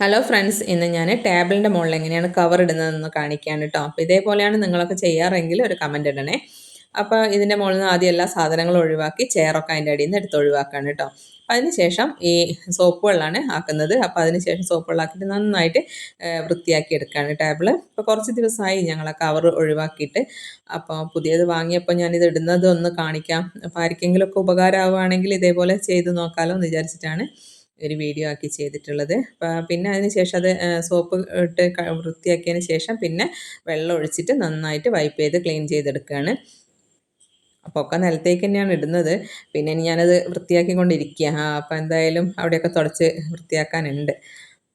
Hello friends ഇന്ന് ഞാൻ ടേബിളിന്റെ മുകളിൽ എങ്ങനെയാണ് കവർ ഇടുന്നതെന്ന് കാണിക്കുകയാണ് കേട്ടോ അപ്പോൾ ഇതേപോലെയാണ് നിങ്ങളൊക്കെ ചെയ്യാറെങ്കിൽ ഒരു കമന്റ് ഇടണേ. അപ്പോൾ ഇതിന്റെ മുകളിൽ നിന്ന് ആദ്യം എല്ലാ സാധനങ്ങളും ഒഴിവാക്കി ചെയറൊക്കെ അതിന്റെ അടിയിൽ നിന്ന് എടുത്ത് ഒഴിവാക്കാണ് കേട്ടോ അതിനുശേഷം ഈ സോപ്പ് വെള്ളമാണ് ആക്കുന്നത്. അപ്പോൾ അതിനുശേഷം സോപ്പ് വെള്ളമാക്കിയിട്ട് നന്നായിട്ട് വൃത്തിയാക്കി എടുക്കുകയാണ് ടേബിൾ ഇപ്പോൾ കുറച്ച് ദിവസമായി ഞങ്ങൾ കവർ ഒഴിവാക്കിയിട്ട്. അപ്പോൾ പുതിയത് വാങ്ങിയപ്പോൾ ഞാനിത് ഇടുന്നത് ഒന്ന് കാണിക്കാം. അപ്പോൾ ആർക്കെങ്കിലുമൊക്കെ ഉപകാരമാവുകയാണെങ്കിൽ ഇതേപോലെ ചെയ്ത് നോക്കാമല്ലോ എന്ന് വിചാരിച്ചിട്ടാണ്. ഒരു വീഡിയോ ആക്കി ചെയ്തിട്ടുള്ളത്. പിന്നെ അതിന് ശേഷം അത് സോപ്പ് ഇട്ട് വൃത്തിയാക്കിയതിന് ശേഷം പിന്നെ വെള്ളം ഒഴിച്ചിട്ട് നന്നായിട്ട് വൈപ്പ് ചെയ്ത് ക്ലീൻ ചെയ്തെടുക്കുകയാണ് അപ്പോൾ ഒക്കെ നിലത്തേക്ക് തന്നെയാണ് ഇടുന്നത്. പിന്നെ ഇനി ഞാനത് വൃത്തിയാക്കിക്കൊണ്ടിരിക്കുക അപ്പോൾ എന്തായാലും അവിടെയൊക്കെ തുടച്ച് വൃത്തിയാക്കാനുണ്ട്.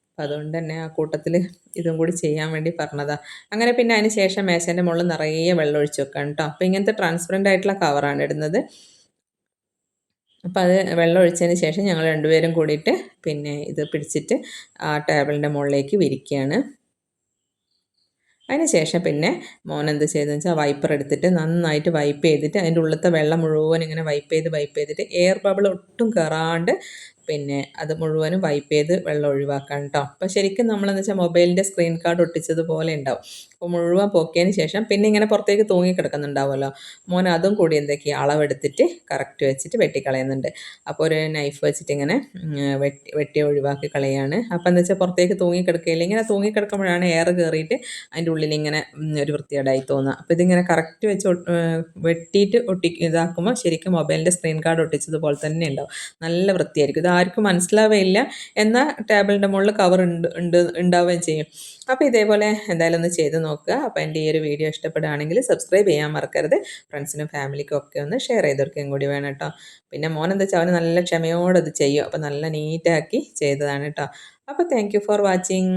അപ്പം അതുകൊണ്ട് തന്നെ ആ കൂട്ടത്തിൽ ഇതും കൂടി ചെയ്യാൻ വേണ്ടി പറഞ്ഞതാണ് അങ്ങനെ പിന്നെ അതിന് ശേഷം മേശേന്റെ മുകളിൽ നിറയെ വെള്ളം ഒഴിച്ച് വെക്കണം കേട്ടോ അപ്പോൾ ഇങ്ങനത്തെ ട്രാൻസ്പെറന്റ് ആയിട്ടുള്ള കവറാണ് ഇടുന്നത്. അപ്പോൾ അത് വെള്ളം ഒഴിച്ചതിന് ശേഷം ഞങ്ങൾ രണ്ടുപേരും കൂടിയിട്ട് പിന്നെ ഇത് പിടിച്ചിട്ട് ആ ടേബിളിന്റെ മുകളിലേക്ക് വിരിക്കുകയാണ്. ശേഷം പിന്നെ മോൻ എന്ത് ചെയ്തെന്ന് വെച്ചാൽ വൈപ്പർ എടുത്തിട്ട് നന്നായിട്ട് വൈപ്പ് ചെയ്തിട്ട് അതിന്റെ ഉള്ളിലത്തെ വെള്ളം മുഴുവൻ ഇങ്ങനെ വൈപ്പ് ചെയ്ത് വൈപ്പ് ചെയ്തിട്ട് എയർ ബബിൾ ഒട്ടും കയറാണ്ട് പിന്നെ അത് മുഴുവനും വൈപ്പ് ചെയ്ത് വെള്ളം ഒഴിവാക്കാൻ കേട്ടോ അപ്പോൾ ശരിക്കും നമ്മളെന്ന് വെച്ചാൽ മൊബൈലിന്റെ സ്ക്രീൻ കാർഡ് ഒട്ടിച്ചതുപോലെ ഉണ്ടാവും. അപ്പോൾ മുഴുവൻ പൊക്കിയതിന് ശേഷം പിന്നെ ഇങ്ങനെ പുറത്തേക്ക് തൂങ്ങി കിടക്കുന്നുണ്ടാവുമല്ലോ. മോൻ അതും കൂടി എന്തൊക്കെയാണ് അളവെടുത്തിട്ട് കറക്റ്റ് വെച്ചിട്ട് വെട്ടിക്കളയുന്നുണ്ട്. അപ്പോൾ ഒരു നൈഫ് വെച്ചിട്ട് ഇങ്ങനെ വെട്ടി വെട്ടി ഒഴിവാക്കി കളയാണ്. അപ്പോൾ എന്താ വെച്ചാൽ പുറത്തേക്ക് തൂങ്ങി കിടക്കുകയില്ല. ഇങ്ങനെ തൂങ്ങി കിടക്കുമ്പോഴാണ് എയർ കയറിയിട്ട് അതിന്റെ ഉള്ളിൽ ഇങ്ങനെ ഒരു വൃത്തികേടായി തോന്നുക. അപ്പോൾ ഇതിങ്ങനെ കറക്റ്റ് വെച്ച് വെട്ടിയിട്ട് ഒട്ടി ഇതാക്കുമ്പോൾ ശരിക്കും മൊബൈലിന്റെ സ്ക്രീൻ കാർഡ് ഒട്ടിച്ചതുപോലെ തന്നെ ഉണ്ടാവും. നല്ല വൃത്തിയായിരിക്കും. ഇത് ആർക്കും മനസ്സിലാവുകയില്ല എന്നാൽ ടേബിളിന്റെ മുകളിൽ കവർ ഉണ്ട് ഉണ്ട് ഉണ്ടാവുകയും ചെയ്യും. അപ്പോൾ ഇതേപോലെ എന്തായാലും ഒന്ന് ചെയ്ത് നോക്കുക. അപ്പോൾ എന്റെ ഈ ഒരു വീഡിയോ ഇഷ്ടപ്പെടുകയാണെങ്കിൽ സബ്സ്ക്രൈബ് ചെയ്യാൻ മറക്കരുത്. ഫ്രണ്ട്സിനും ഫാമിലിക്കും ഒക്കെ ഒന്ന് ഷെയർ ചെയ്തെടുക്കുകയും കൂടി വേണം കേട്ടോ. പിന്നെ മോൻ എന്താ വെച്ചാൽ അവന് നല്ല ക്ഷമയോടെ അത് ചെയ്യും. അപ്പോൾ നല്ല നീറ്റാക്കി ചെയ്തതാണ് കേട്ടോ. അപ്പോൾ താങ്ക് ഫോർ വാച്ചിങ്